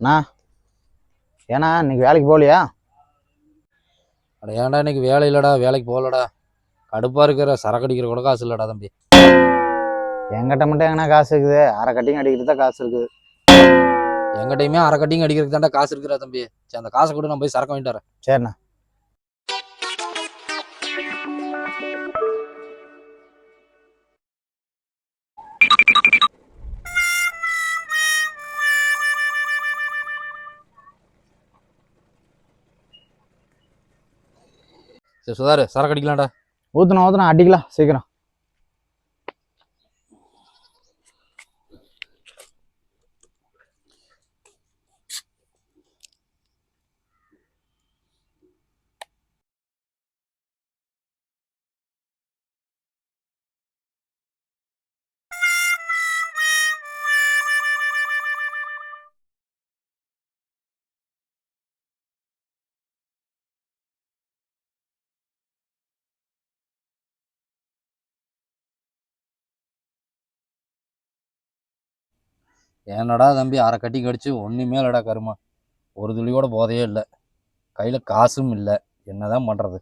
அண்ணா ஏண்ணா இன்னைக்கு வேலைக்கு போகலையா? அட ஏன்டா இன்னைக்கு வேலை இல்லடா வேலைக்கு போகலடா. கடுப்பா இருக்கிற சரக்கு அடிக்கிற கூட காசு இல்லடா தம்பி. என்கிட்ட மட்டும் எங்கண்ணா காசு இருக்குது? அரை கட்டிங் அடிக்கிறது தான் காசு இருக்குது. எங்கிட்டயுமே அரை கட்டிங் அடிக்கிறதுக்கு தான்டா காசு இருக்கிறா தம்பி. சரி அந்த காசை கூட நான் போய் சரக்கு வாங்கிட்டு வரேன். சரிண்ணா. சரி சுதாரு சரக்கு அடிக்கலாம்டா. ஊற்றுனா ஊற்றுனா அடிக்கலாம் சீக்கிரம். ஏன்னடா தம்பி அரை கட்டி கடிச்சு ஒண்ணுமே இல்லடா கருமா? ஒரு துளி கூட போதையே இல்லை. கையில காசும் இல்லை. என்னதான் பண்றது?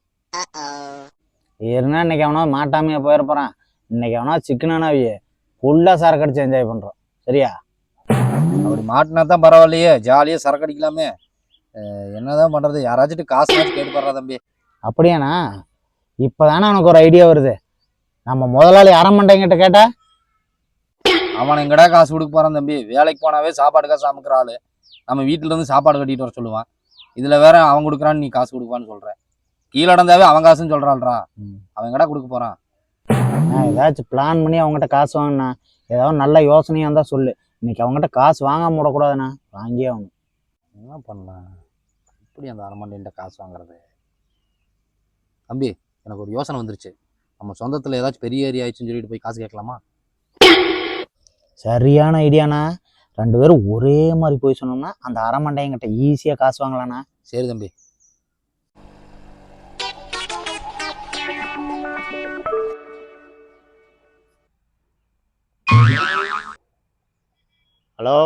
ஏறுனா இன்னைக்கு அவனா மாட்டாமையா போயிட போகிறான் இன்னைக்கு அவனா சிக்கனானாவியே ஃபுல்லாக சரக்கு அடிச்சு என்ஜாய் பண்ணுறோம் சரியா? அப்படி மாட்டினா தான் பரவாயில்லையே. ஜாலியாக சரக்கு அடிக்கலாமே. என்னதான் பண்றது? யாராச்சும் காசு கேட்டு போடுறா தம்பி. அப்படியாண்ணா? இப்போ தானே அவனுக்கு ஒரு ஐடியா வருது. நம்ம முதலாளி அரமண்டைங்கிட்ட கேட்டா அவன் எங்கடா காசு கொடுக்க போறான் தம்பி? வேலைக்கு போனாவே சாப்பாடு காசு அமுக்கிற ஆளு. நம்ம வீட்டுல இருந்து சாப்பாடு கட்டிட்டு வர சொல்லுவான். இதுல வேற அவன் கொடுக்குறான்னு நீ காசு கொடுப்பான்னு சொல்ற. கீழே நடந்தாவே அவன் காசுன்னு சொல்றாள்ரா ம். அவன் எங்கடா கொடுக்க போறான்? நான் ஏதாச்சும் பிளான் பண்ணி அவங்ககிட்ட காசு வாங்கினா ஏதாவது நல்ல யோசனையாக இருந்தால் சொல்லு. இன்னைக்கு அவங்ககிட்ட காசு வாங்காம விடக்கூடாதுண்ணா. வாங்கியே ஆகணும். என்ன பண்ணலாம்? எப்படி அந்த அரமண்டையிட்ட காசு வாங்குறது? தம்பி எனக்கு ஒரு யோசனை வந்துருச்சு. நம்ம சொந்தத்துல ஏதாச்சும் பெரிய ஏரியா ஆயிடுச்சுன்னு சொல்லிட்டு போய் காசு கேட்கலாமா? சரியான ஐடியாண்ணா. ரெண்டு பேரும் ஒரே மாதிரி போய் சொன்னோம்னா அந்த அரமண்டையங்கிட்ட ஈஸியாக காசு வாங்கலாண்ணா. சரி தம்பி. ஹலோ?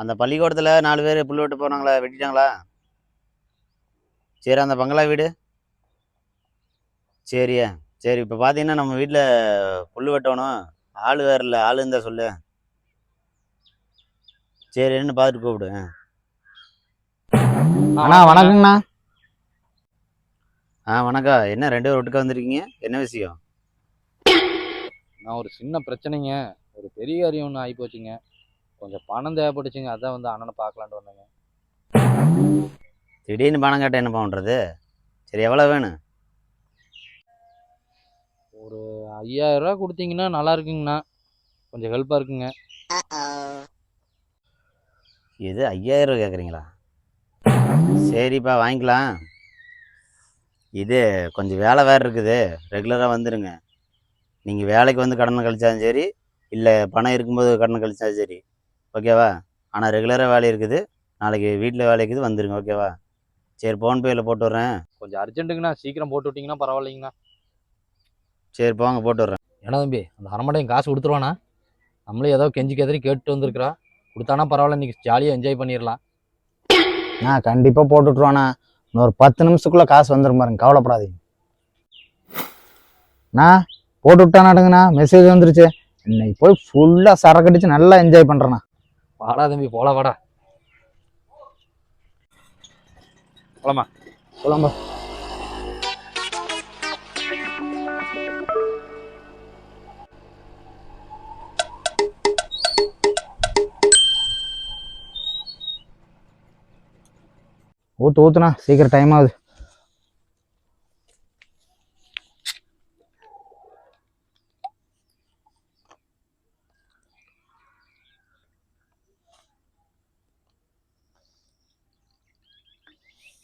அந்த பள்ளிக்கூடத்தில் நாலு பேர் புல் விட்டு போனாங்களா வெட்டிட்டாங்களா? சரி அந்த பங்களா வீடு. சரியா. சரி இப்போ பார்த்தீங்கன்னா நம்ம வீட்டில் புல் வெட்டணும். ஆள் வேறு இல்லை ஆள் இருந்தால் சொல்லு. சரி என்ன பார்த்துட்டு கூப்பிடு. அண்ணா வணக்கங்கண்ணா. ஆ வணக்கம் என்ன ரெண்டு பேரும் ஒட்டுக்கா வந்திருக்கீங்க? என்ன விஷயம்? நான் ஒரு சின்ன பிரச்சனைங்க. ஒரு பெரிய காரியம் ஒன்று ஆகி போச்சுங்க கொஞ்சம் பணம் தேவைப்பட்டுச்சுங்க. அதான் வந்து அண்ணனை பார்க்கலான்ட்டு வந்தேங்க. திடீர்னு பணம் கேட்டால் என்ன பண்ணுறது சரி எவ்வளோ வேணும்? ஒரு ஐயாயிரம் ரூபா கொடுத்தீங்கன்னா நல்லா இருக்குங்கண்ணா. கொஞ்சம் ஹெல்ப்பாக இருக்குங்க. இது ஐயாயிரம் ரூபா கேட்குறீங்களா சரிப்பா வாங்கிக்கலாம். இது கொஞ்சம் வேலை வேறு இருக்குது. ரெகுலராக வந்துடுங்க நீங்கள் வேலைக்கு வந்து கடனை கழிச்சாலும் சரி இல்லை பணம் இருக்கும்போது கடனை கழிச்சாலும் சரி ஓகேவா? ஆனால் ரெகுலராக வேலை இருக்குது. நாளைக்கு வீட்டில் வேலை இருக்குது வந்துடுங்க ஓகேவா? சரி ஃபோன்பேயில் போட்டு விட்றேன் கொஞ்சம் அர்ஜென்ட்டுங்கண்ணா சீக்கிரம் போட்டு விட்டீங்கன்னா பரவாயில்லைங்கண்ணா. சரி போங்க போட்டு விட்றேன் ஏன்னா தம்பி அந்த அரமண்டையும் காசு கொடுத்துருவானா? நம்மளே ஏதோ கெஞ்சி கெதறி கேட்டு வந்திருக்கிறா. கொடுத்தானா பரவாயில்ல இன்னைக்கு ஜாலியாக என்ஜாய் பண்ணிடலாம் நான் கண்டிப்பாக போட்டுட்ருவாண்ணா இன்னொரு பத்து நிமிஷத்துக்குள்ளே காசு வந்துடும் பாருங்க கவலைப்படாதீங்க. நான் போட்டு விட்டானாடுங்கண்ணா மெசேஜ் வந்துருச்சு. இன்னைக்கு போய் ஃபுல்லாக சரக்கு அடிச்சு நல்லா என்ஜாய் பண்ணுறேண்ணா வாடா தம்பி போல வாடா. போலாமா போலாம்பா ஊத்து ஊத்துண்ணா சீக்கிரம் டைம் ஆகுது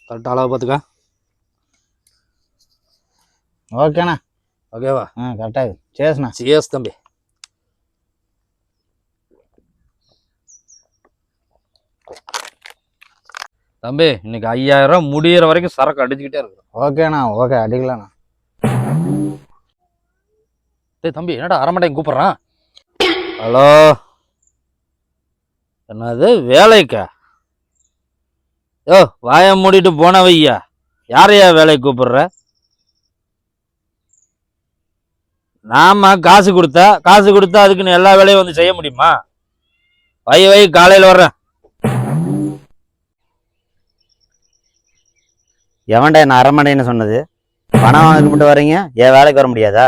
கரெக்டாக அளவு பார்த்துக்கா ஓகேண்ணா ஓகேவா ஆ கரெக்டாக சேஸ்ண்ணா சிஎஸ் தம்பி தம்பி இன்னைக்கு ஐயாயிரம் முடியிற வரைக்கும் சரக்கு அடிச்சுக்கிட்டே இருக்கு. ஓகேண்ணா ஓகே அடிக்கலாண்ணா. டேய் தம்பி என்னடா அரமண்டையும் கூப்பிடுறான்? ஹலோ? என்னது வேலைக்கா? யோ வாயை மூடிட்டு போன வையா. யாரையா வேலைக்கு கூப்பிடுற? நாம காசு கொடுத்தா காசு கொடுத்தா அதுக்குன்னு எல்லா வேலையும் வந்து செய்ய முடியுமா? வை வை காலையில் வர்றேன். எவன்டா என்ன அரமண்டைன்னு சொன்னது? பணம் வாங்கிட்டு மட்டும் வரீங்க ஏன் வேலைக்கு வர முடியாதா?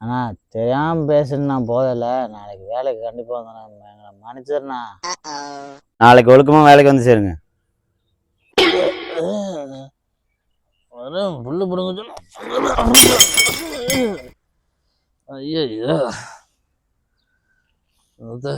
அண்ணா தெரியாம பேசுனா போதில்ல நாளைக்கு வேலைக்கு கண்டிப்பா வந்து எங்களை மன்னிச்சிருண்ணா நாளைக்கு ஒழுக்கமா வேலைக்கு வந்து சேருங்க. புல்லு பிடுங்க ஐயோ அது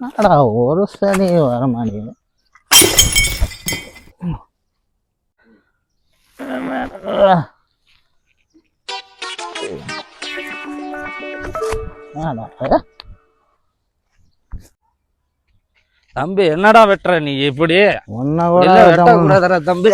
அடா ஒரு சரி வர மாட்டேங்குது. தம்பி என்னடா வெட்டுற நீ இப்படி? உன்னை கூட இல்ல வெட்ட வெட்ட முடியல. கூடாதுடா தம்பி?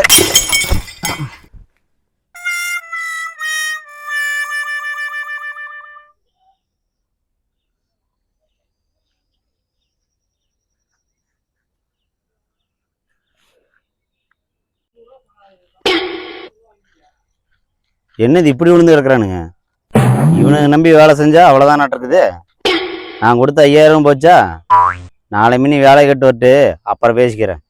என்னது இப்படி விழுந்து கிடக்குறானுங்க? இவனுக்கு நம்பி வேலை செஞ்சா அவ்வளோதான் இருக்குது. நான் கொடுத்த ஐயாயிரம் போச்சா? நாளை மினி வேலை கட்டு விட்டு அப்புறம் பேசிக்கிறேன்.